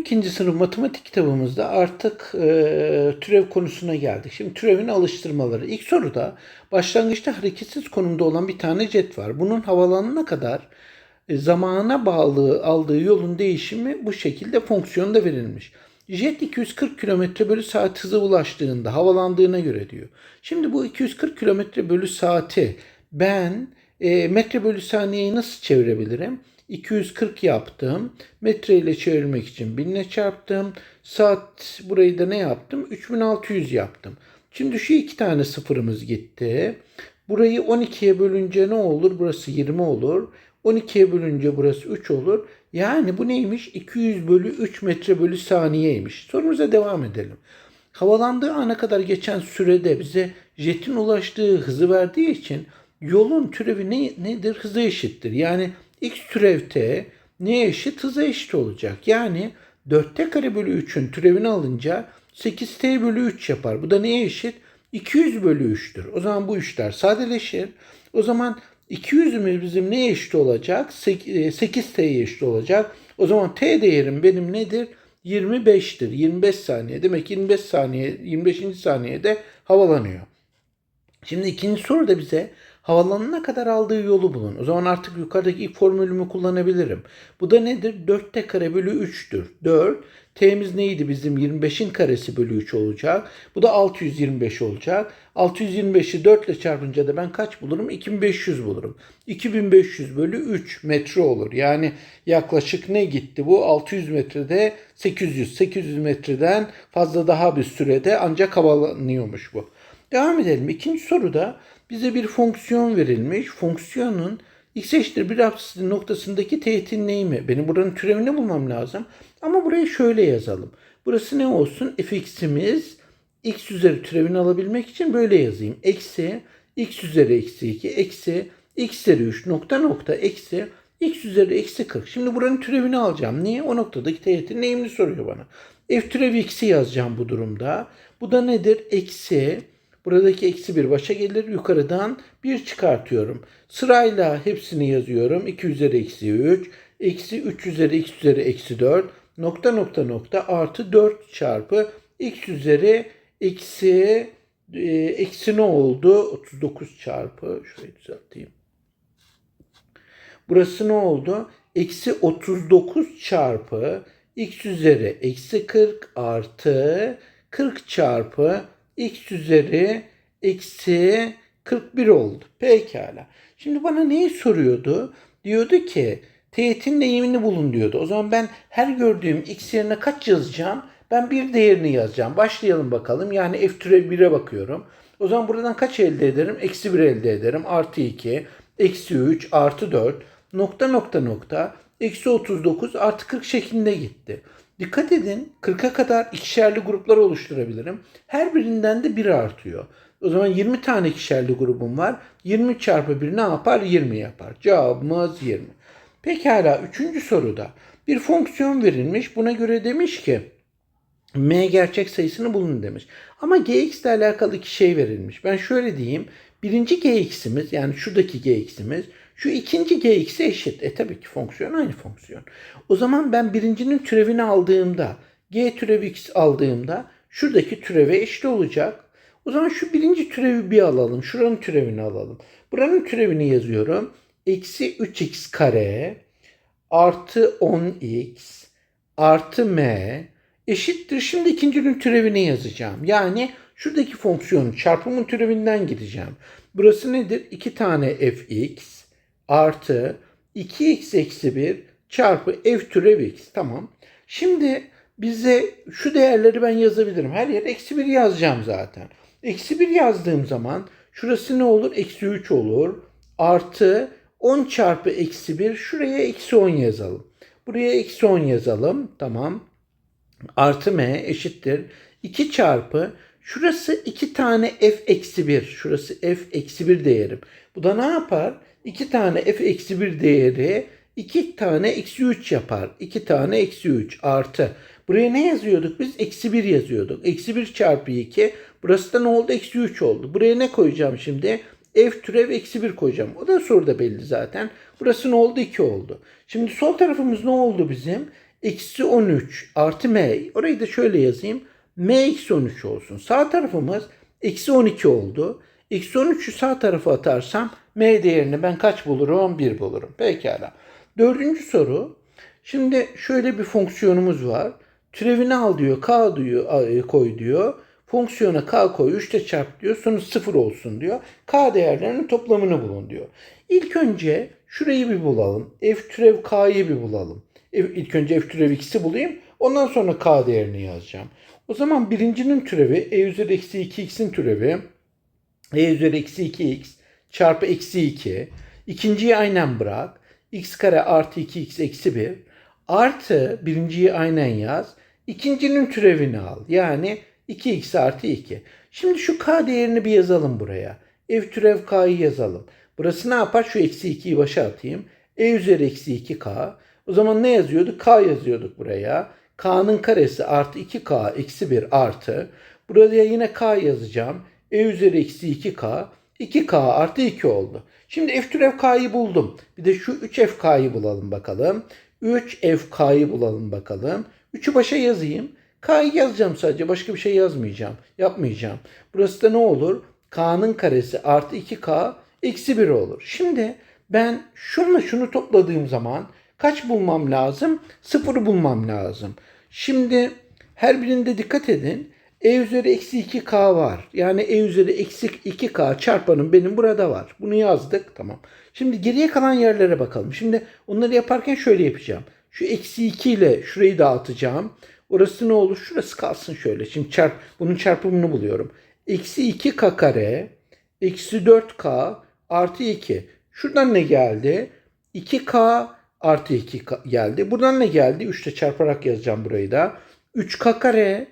12. sınıf matematik kitabımızda artık e, türev konusuna geldik. Şimdi türevin alıştırmaları. İlk soruda başlangıçta hareketsiz konumda olan bir tane jet var. Bunun havalanana kadar e, zamana bağlı aldığı yolun değişimi bu şekilde fonksiyonda verilmiş. Jet 240 km bölü saat hıza ulaştığında havalandığına göre diyor. Şimdi bu 240 km bölü saati ben e, metre bölü saniyeyi nasıl çevirebilirim? 240 yaptım. Metre ile çevirmek için 1000 ile çarptım. Saat burayı da ne yaptım? 3600 yaptım. Şimdi şu iki tane sıfırımız gitti. Burayı 12'ye bölünce ne olur? Burası 20 olur. 12'ye bölünce burası 3 olur. Yani bu neymiş? 200 bölü 3 metre bölü saniyeymiş. Sorumuza devam edelim. Havalandığı ana kadar geçen sürede bize jetin ulaştığı hızı verdiği için yolun türevi ne, nedir? Hıza eşittir. Yani x türev t neye eşit? Hıza eşit olacak. Yani 4t kare bölü 3'ün türevini alınca 8t bölü 3 yapar. Bu da neye eşit? 200 bölü 3'tür. O zaman bu işler sadeleşir. O zaman 200'ümüz bizim neye eşit olacak? 8t'ye eşit olacak. O zaman t değerim benim nedir? 25'tir. 25 saniye. Demek 25 saniye 25. saniyede havalanıyor. Şimdi ikinci soruda bize havalanana kadar aldığı yolu bulun. O zaman artık yukarıdaki ilk formülümü kullanabilirim. Bu da nedir? 4t kare bölü 3'tür. 4. T'miz neydi bizim? 25'in karesi bölü 3 olacak. Bu da 625 olacak. 625'i 4 ile çarpınca da ben kaç bulurum? 2500 bulurum. 2500 bölü 3 metre olur. Yani yaklaşık ne gitti bu? 600 metrede 800. 800 metreden fazla daha bir sürede ancak havalanıyormuş bu. Devam edelim. İkinci soruda bize bir fonksiyon verilmiş. Fonksiyonun x eşittir bir apsisinin noktasındaki teğetin neyi mi? Benim buranın türevini bulmam lazım. Ama burayı şöyle yazalım. Burası ne olsun? fx'imiz x üzeri türevini alabilmek için böyle yazayım. Eksi x üzeri eksi 2 eksi x üzeri 3 nokta nokta eksi x üzeri eksi 40. Şimdi buranın türevini alacağım. Niye? O noktadaki teğetin neyini soruyor bana. F türevi x'i yazacağım bu durumda. Bu da nedir? Eksi Buradaki eksi 1 başa gelir. Yukarıdan 1 çıkartıyorum. Sırayla hepsini yazıyorum. 2 üzeri eksi 3. Eksi 3 üzeri x üzeri eksi 4. Nokta nokta nokta artı 4 çarpı x üzeri eksi e, eksi ne oldu? 39 çarpı şurayı düzelteyim. Burası ne oldu? Eksi 39 çarpı x üzeri eksi 40 artı 40 çarpı x üzeri eksi 41 oldu. Pekala. Şimdi bana neyi soruyordu? Diyordu ki teğetin eğimini bulun diyordu. O zaman ben her gördüğüm x yerine kaç yazacağım? Ben bir değerini yazacağım. Başlayalım bakalım. Yani f türev 1'e bakıyorum. O zaman buradan kaç elde ederim? Eksi 1 elde ederim. Artı 2, eksi 3, artı 4, nokta nokta nokta, eksi 39 artı 40 şeklinde gitti. Dikkat edin 40'a kadar ikişerli gruplar oluşturabilirim. Her birinden de 1 artıyor. O zaman 20 tane ikişerli grubum var. 20 çarpı 1 ne yapar? 20 yapar. Cevabımız 20. Pekala 3. soruda bir fonksiyon verilmiş. Buna göre demiş ki m gerçek sayısını bulun demiş. Ama gx ile alakalı iki şey verilmiş. Ben şöyle diyeyim. Birinci gx'imiz yani şuradaki gx'imiz şu ikinci gx'e eşit. E tabii ki fonksiyon aynı fonksiyon. O zaman ben birincinin türevini aldığımda g türevi x aldığımda şuradaki türeve eşit olacak. O zaman şu birinci türevi bir alalım. Şuranın türevini alalım. Buranın türevini yazıyorum. Eksi 3x kare artı 10x artı m eşittir. Şimdi ikincinin türevini yazacağım. Yani şuradaki fonksiyonun çarpımın türevinden gideceğim. Burası nedir? 2 tane fx artı 2x eksi 1 çarpı f türev x. Tamam. Şimdi bize şu değerleri ben yazabilirim. Her yer eksi 1 yazacağım zaten. Eksi 1 yazdığım zaman şurası ne olur? Eksi 3 olur. Artı 10 çarpı eksi 1 şuraya eksi 10 yazalım. Buraya eksi 10 yazalım. Tamam. Artı m eşittir. 2 çarpı şurası 2 tane f eksi 1. Şurası f eksi 1 değerim. Bu da ne yapar? 2 tane f eksi 1 değeri 2 tane eksi 3 yapar. 2 tane eksi 3 artı. Buraya ne yazıyorduk biz? Eksi 1 yazıyorduk. Eksi 1 çarpı 2. Burası da ne oldu? Eksi 3 oldu. Buraya ne koyacağım şimdi? F türev eksi 1 koyacağım. O da soruda belli zaten. Burası ne oldu? 2 oldu. Şimdi sol tarafımız ne oldu bizim? eksi 13 artı m. Orayı da şöyle yazayım. M eksi 13 olsun. Sağ tarafımız eksi 12 oldu. Eksi 13'ü sağ tarafa atarsam m değerini ben kaç bulurum? 1 bulurum. Pekala. Dördüncü soru. Şimdi şöyle bir fonksiyonumuz var. Türevini al diyor, k diyor, e, koy diyor. Fonksiyona k koy, 3'te çarp diyor. Sonuç 0 olsun diyor. K değerlerinin toplamını bulun diyor. İlk önce şurayı bir bulalım. F türev k'yı bir bulalım. İlk önce f türev x'i bulayım. Ondan sonra k değerini yazacağım. O zaman birincinin türevi e üzeri eksi 2x'in türevi e üzeri eksi 2x çarpı eksi 2. İkinciyi aynen bırak. x kare artı 2x eksi 1 artı birinciyi aynen yaz. İkincinin türevini al. Yani 2x artı 2. Şimdi şu k değerini bir yazalım buraya. F türev k'yı yazalım. Burası ne yapar? Şu eksi 2'yi başa atayım. E üzeri eksi 2k. O zaman ne yazıyorduk? K yazıyorduk buraya. K'nın karesi artı 2k eksi 1 artı. Buraya yine k yazacağım. E üzeri eksi 2k. 2k artı 2 oldu. Şimdi f türev k'yı buldum. Bir de şu 3fk'yı bulalım bakalım. 3fk'yı bulalım bakalım. 3'ü başa yazayım. K'yı yazacağım sadece. Başka bir şey yazmayacağım. Yapmayacağım. Burası da ne olur? K'nın karesi artı 2K eksi 1 olur. Şimdi ben şunla şunu topladığım zaman kaç bulmam lazım? Sıfırı bulmam lazım. Şimdi her birinde dikkat edin. E üzeri eksi 2K var. Yani E üzeri eksi 2K çarpanım benim burada var. Bunu yazdık. Tamam. Şimdi geriye kalan yerlere bakalım. Şimdi onları yaparken şöyle yapacağım. Şu eksi 2 ile şurayı dağıtacağım. Orası ne olur? Şurası kalsın şöyle. Şimdi çarp, bunun çarpımını buluyorum. Eksi 2k kare eksi 4k artı 2. Şuradan ne geldi? 2k artı 2 geldi. Buradan ne geldi? 3 ile çarparak yazacağım burayı da. 3k kare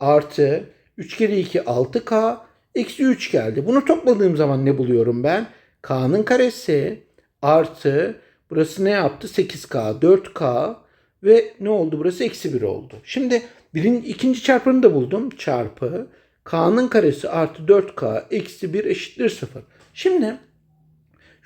artı 3 kere 2 6k eksi 3 geldi. Bunu topladığım zaman ne buluyorum ben? k'nın karesi artı burası ne yaptı? 8k 4k ve ne oldu burası? Eksi 1 oldu. Şimdi birinci, ikinci çarpanı da buldum. Çarpı k'nın karesi artı 4k eksi 1 eşittir 0. Şimdi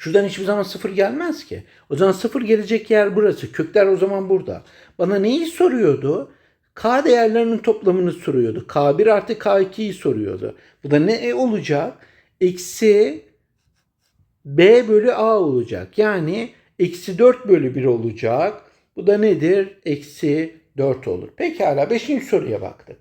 şuradan hiçbir zaman 0 gelmez ki. O zaman 0 gelecek yer burası. Kökler o zaman burada. Bana neyi soruyordu? K değerlerinin toplamını soruyordu. K1 artı K2'yi soruyordu. Bu da ne olacak? Eksi B bölü A olacak. Yani eksi 4 bölü 1 olacak. Bu da nedir? Eksi 4 olur. Pekala 5. soruya baktık.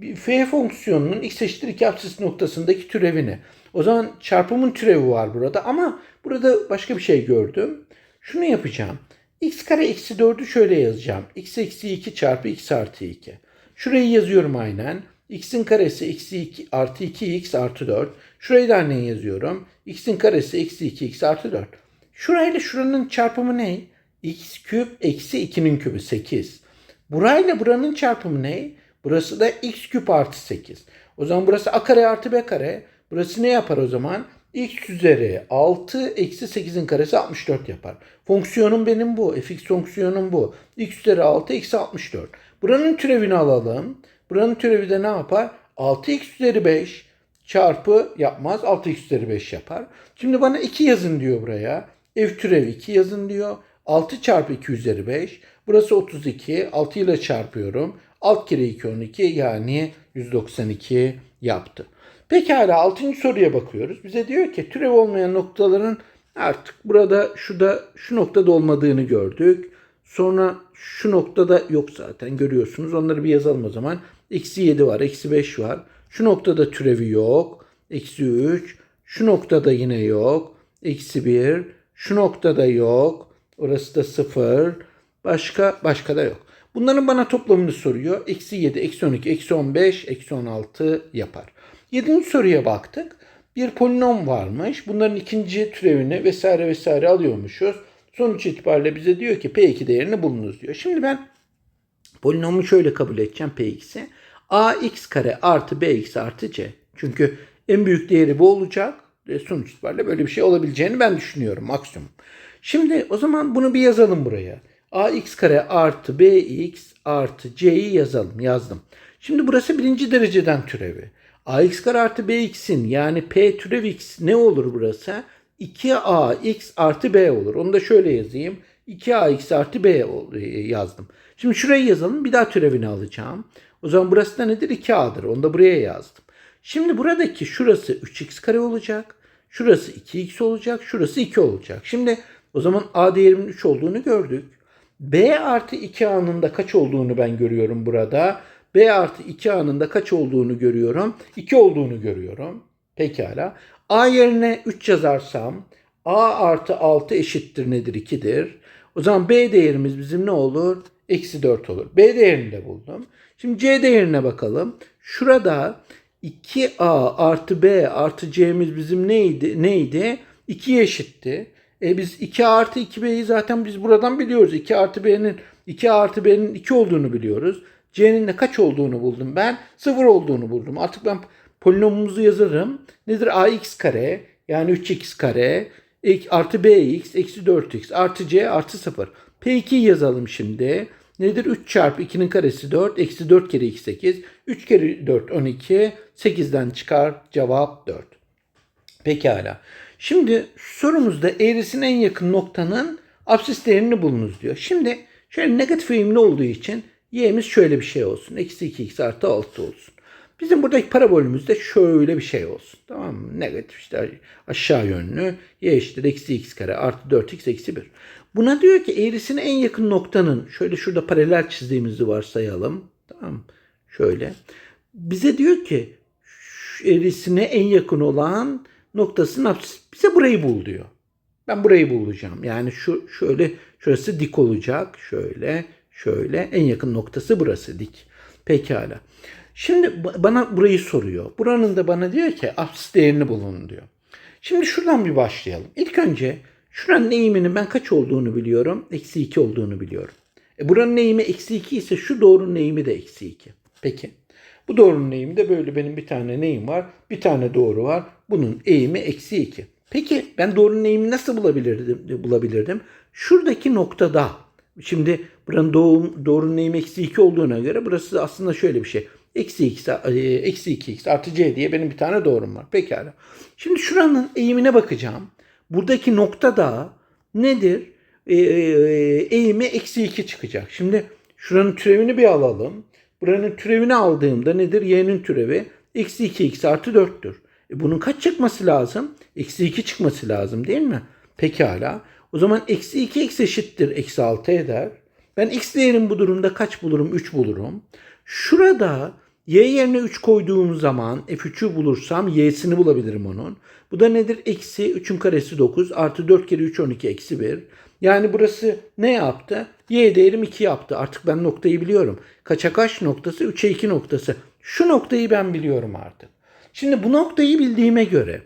F fonksiyonunun x eşittir 2 apsis noktasındaki türevini. O zaman çarpımın türevi var burada ama burada başka bir şey gördüm. Şunu yapacağım. x kare eksi 4'ü şöyle yazacağım. x eksi 2 çarpı x artı 2. Şurayı yazıyorum aynen. x'in karesi eksi 2 artı 2x artı 4. Şurayı da aynen yazıyorum. x'in karesi eksi 2x artı 4. Şurayla şuranın çarpımı ne? x küp eksi 2'nin kübü 8. Burayla buranın çarpımı ne? Burası da x küp artı 8. O zaman burası a kare artı b kare. Burası ne yapar o zaman? x üzeri 6 eksi 8'in karesi 64 yapar. Fonksiyonum benim bu. fx fonksiyonum bu. x üzeri 6 eksi 64. Buranın türevini alalım. Buranın türevi de ne yapar? 6x üzeri 5 çarpı yapmaz. 6x üzeri 5 yapar. Şimdi bana 2 yazın diyor buraya. F türevi 2 yazın diyor. 6 çarpı 2 üzeri 5. Burası 32. 6 ile çarpıyorum. Alt kere 2 12 yani 192 yaptı. Pekala 6. soruya bakıyoruz. Bize diyor ki türev olmayan noktaların artık burada şurada şu noktada olmadığını gördük. Sonra şu noktada yok zaten görüyorsunuz. Onları bir yazalım o zaman. Eksi 7 var, eksi 5 var. Şu noktada türevi yok. Eksi 3. Şu noktada yine yok. Eksi 1. Şu noktada yok. Orası da 0. Başka başka da yok. Bunların bana toplamını soruyor. Eksi 7, eksi 12, eksi 15, eksi 16 yapar. Yedinci soruya baktık. Bir polinom varmış. Bunların ikinci türevini vesaire vesaire alıyormuşuz. Sonuç itibariyle bize diyor ki P2 değerini bulunuz diyor. Şimdi ben polinomu şöyle kabul edeceğim P2'si. ax kare artı bx artı c. Çünkü en büyük değeri bu olacak. Sonuç itibariyle böyle bir şey olabileceğini ben düşünüyorum maksimum. Şimdi o zaman bunu bir yazalım buraya. Ax kare artı bx artı c'yi yazalım. Yazdım. Şimdi burası birinci dereceden türevi. ax kare artı bx'in yani p türev x ne olur burası? 2ax artı b olur. Onu da şöyle yazayım. 2ax artı b e, yazdım. Şimdi şurayı yazalım. Bir daha türevini alacağım. O zaman burası da nedir? 2a'dır. Onu da buraya yazdım. Şimdi buradaki şurası 3x kare olacak. Şurası 2x olacak. Şurası 2 olacak. Şimdi o zaman a değerimin 3 olduğunu gördük. B artı 2a'nın da kaç olduğunu ben görüyorum burada. b artı 2a'nın da kaç olduğunu görüyorum. 2 olduğunu görüyorum. Pekala. a yerine 3 yazarsam a artı 6 eşittir nedir? 2'dir. O zaman b değerimiz bizim ne olur? Eksi 4 olur. B değerini de buldum. Şimdi C değerine bakalım. Şurada 2A artı B artı C'miz bizim neydi? Neydi? 2'ye eşitti. E biz 2 artı 2B'yi zaten biz buradan biliyoruz. 2 artı B'nin 2 artı B'nin 2 olduğunu biliyoruz. C'nin de kaç olduğunu buldum ben. 0 olduğunu buldum. Artık ben polinomumuzu yazarım. Nedir? AX kare yani 3x kare artı bx eksi 4x artı c artı 0. P2 yazalım şimdi. Nedir? 3 çarpı 2'nin karesi 4. Eksi 4 kere x 8. 3 kere 4 12. 8'den çıkar cevap 4. Pekala. Şimdi sorumuzda eğrisine en yakın noktanın absis değerini bulunuz diyor. Şimdi şöyle negatif eğimli olduğu için y'miz şöyle bir şey olsun. Eksi 2x artı 6 olsun. Bizim buradaki parabolümüzde şöyle bir şey olsun. Tamam mı? Negatif işte aşağı yönlü. Y eşittir eksi x kare artı 4x eksi 1. Buna diyor ki eğrisine en yakın noktanın şöyle şurada paralel çizdiğimizi varsayalım. Tamam? Şöyle. Bize diyor ki eğrisine en yakın olan noktasının apsis. Bize burayı bul diyor. Ben burayı bulacağım. Yani şu şöyle şurası dik olacak. Şöyle şöyle en yakın noktası burası dik. Pekala. Şimdi ba- bana burayı soruyor. Buranın da bana diyor ki apsis değerini bulun diyor. Şimdi şuradan bir başlayalım. İlk önce şuranın eğiminin ben kaç olduğunu biliyorum. Eksi 2 olduğunu biliyorum. E buranın eğimi eksi 2 ise şu doğrunun eğimi de eksi 2. Peki. Bu doğrunun eğimi de böyle benim bir tane neyim var? Bir tane doğru var. Bunun eğimi eksi 2. Peki ben doğrunun eğimini nasıl bulabilirdim? bulabilirdim? Şuradaki noktada şimdi buranın doğum, doğrunun eğimi eksi 2 olduğuna göre burası aslında şöyle bir şey. Eksi 2, e, eksi 2x artı c diye benim bir tane doğrum var. Pekala. Şimdi şuranın eğimine bakacağım. Buradaki noktada nedir? E, e, eğimi eksi 2 çıkacak. Şimdi şuranın türevini bir alalım. Buranın türevini aldığımda nedir? Y'nin türevi eksi 2x artı 4'tür. E bunun kaç çıkması lazım? Eksi 2 çıkması lazım değil mi? Pekala. O zaman eksi 2x eşittir eksi 6 eder. Ben x değerim bu durumda kaç bulurum? 3 bulurum. Şurada y yerine 3 koyduğum zaman f3'ü bulursam y'sini bulabilirim onun. Bu da nedir? Eksi 3'ün karesi 9 artı 4 kere 3 12 eksi 1. Yani burası ne yaptı? Y değerim 2 yaptı. Artık ben noktayı biliyorum. Kaça kaç noktası? 3'e 2 noktası. Şu noktayı ben biliyorum artık. Şimdi bu noktayı bildiğime göre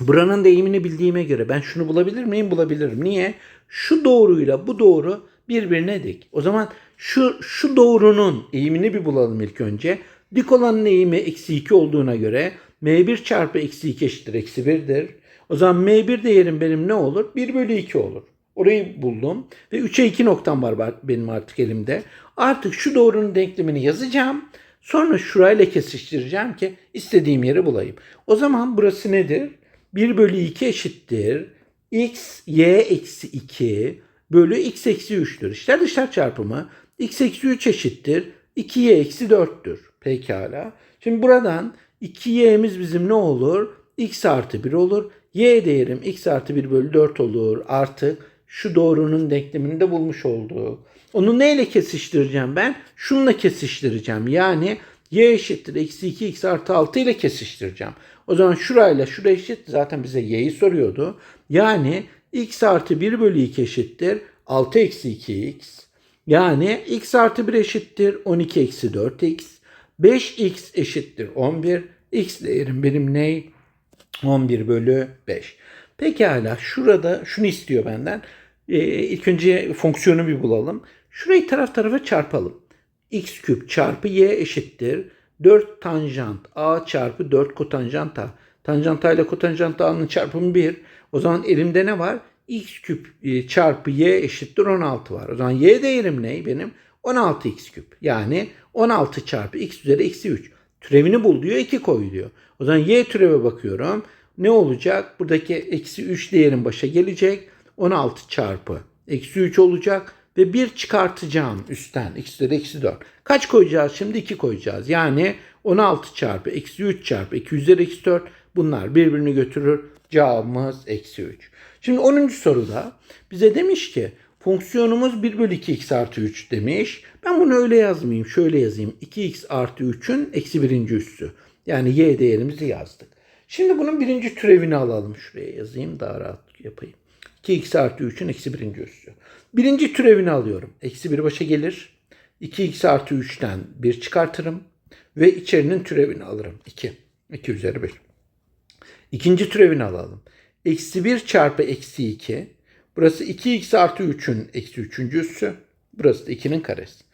buranın deyimini bildiğime göre ben şunu bulabilir miyim? Bulabilirim. Niye? Şu doğruyla bu doğru birbirine dik. O zaman şu, şu doğrunun eğimini bir bulalım ilk önce. Dik olanın eğimi eksi 2 olduğuna göre m1 çarpı eksi 2 eşittir eksi 1'dir. O zaman m1 değerim benim ne olur? 1 bölü 2 olur. Orayı buldum. Ve 3'e 2 noktam var benim artık elimde. Artık şu doğrunun denklemini yazacağım. Sonra şurayla kesiştireceğim ki istediğim yeri bulayım. O zaman burası nedir? 1 bölü 2 eşittir. x, y eksi 2 bölü x eksi 3'tür. İşler dışlar çarpımı x eksi 3 eşittir. 2y eksi 4'tür. Pekala. Şimdi buradan 2y'miz bizim ne olur? x artı 1 olur. y değerim x artı 1 bölü 4 olur. Artık şu doğrunun denklemini de bulmuş olduk. Onu neyle kesiştireceğim ben? Şununla kesiştireceğim. Yani y eşittir eksi 2x artı 6 ile kesiştireceğim. O zaman şurayla şuraya eşit. Zaten bize y'yi soruyordu. Yani x artı 1 bölü 2 eşittir. 6 eksi 2x. Yani x artı 1 eşittir 12 eksi 4x. 5x eşittir 11. x değerim benim ne? 11 bölü 5. Pekala şurada şunu istiyor benden. Ee, ilk önce fonksiyonu bir bulalım. Şurayı taraf tarafa çarpalım. x küp çarpı y eşittir. 4 tanjant a çarpı 4 kotanjant a. Tanjant a ile kotanjant a'nın çarpımı 1. O zaman elimde ne var? x küp e, çarpı y eşittir 16 var. O zaman y değerim ne benim? 16x küp. Yani 16 çarpı x üzeri eksi 3. Türevini bul diyor 2 koy diyor. O zaman y türeve bakıyorum. Ne olacak? Buradaki eksi 3 değerim başa gelecek. 16 çarpı Eksi 3 olacak ve 1 çıkartacağım üstten. x üzeri eksi 4. Kaç koyacağız şimdi? 2 koyacağız. Yani 16 çarpı eksi 3 çarpı 2 üzeri eksi 4 bunlar birbirini götürür. Cevabımız eksi 3. Şimdi 10. soruda bize demiş ki fonksiyonumuz 1 bölü 2x artı 3 demiş. Ben bunu öyle yazmayayım. Şöyle yazayım. 2x artı 3'ün eksi birinci üssü. Yani y değerimizi yazdık. Şimdi bunun birinci türevini alalım. Şuraya yazayım daha rahat yapayım. 2x artı 3'ün eksi birinci üssü. Birinci türevini alıyorum. Eksi 1 başa gelir. 2x artı 3'ten 1 çıkartırım. Ve içerinin türevini alırım. 2. 2 üzeri 1. İkinci türevini alalım. Eksi 1 çarpı eksi 2. Burası 2x artı 3'ün eksi 3. üssü. Burası da 2'nin karesi.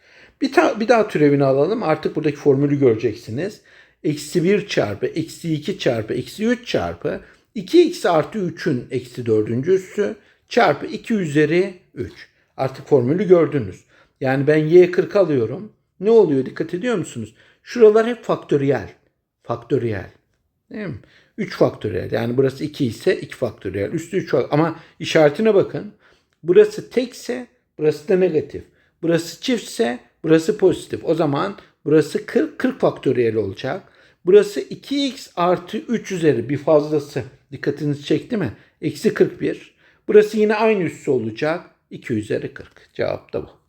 Bir, ta- bir daha türevini alalım. Artık buradaki formülü göreceksiniz. Eksi 1 çarpı eksi 2 çarpı eksi 3 çarpı 2x artı 3'ün eksi 4. üssü çarpı 2 üzeri 3. Artık formülü gördünüz. Yani ben y 40 alıyorum. Ne oluyor dikkat ediyor musunuz? Şuralar hep faktöriyel. Faktöriyel. Değil mi? 3 faktöriyel. Yani burası 2 ise 2 faktöriyel. Üstü 3 Ama işaretine bakın. Burası tekse burası da negatif. Burası çiftse burası pozitif. O zaman burası 40, 40 faktöriyel olacak. Burası 2x artı 3 üzeri bir fazlası. Dikkatinizi çekti mi? Eksi 41. Burası yine aynı üssü olacak. 2 üzeri 40. Cevap da bu.